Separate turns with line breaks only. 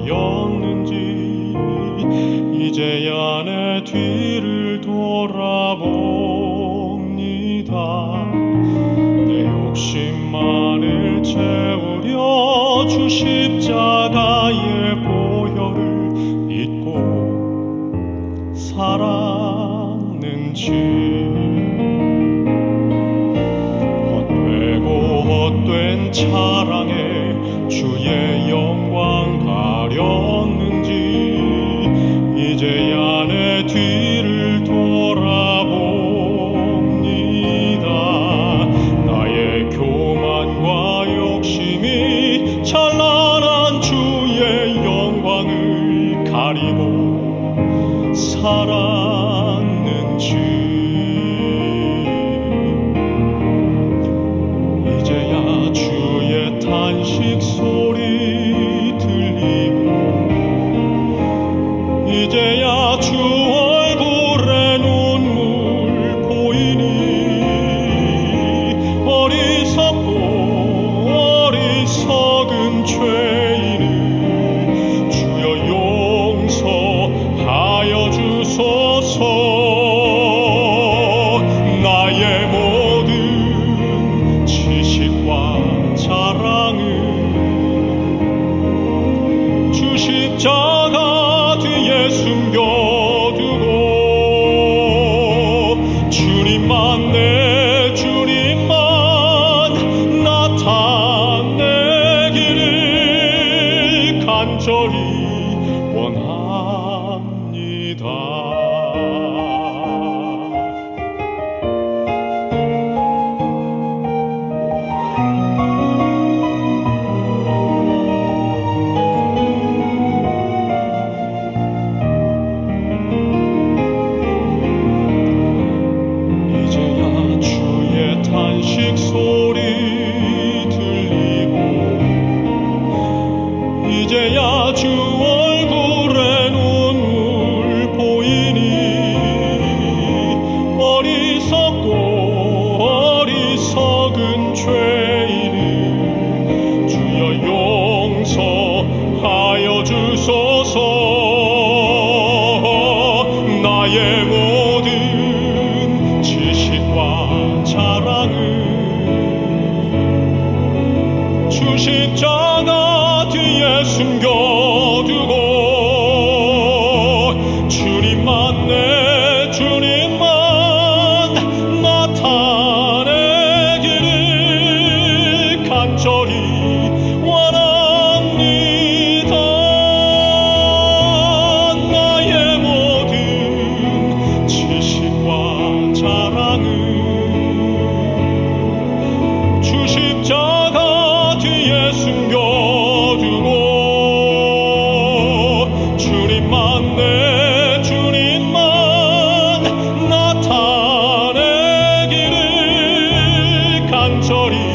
하였는지 이제야 내 뒤를 돌아봅니다. 내 욕심만을 채우려 주 십자가의 보혈을 잊고 살았는지. 헛되고 헛된 자랑에 주의 영광 가렸는지 이제야 내 뒤를 돌아봅니다. 나의 교만과 욕심이 찬란한 주의 영광을 가리고 살았는지. 소리 들리고 이제야 주와 这里我拿 ವಿಜಯ ಚೂ 거두고 Sorry.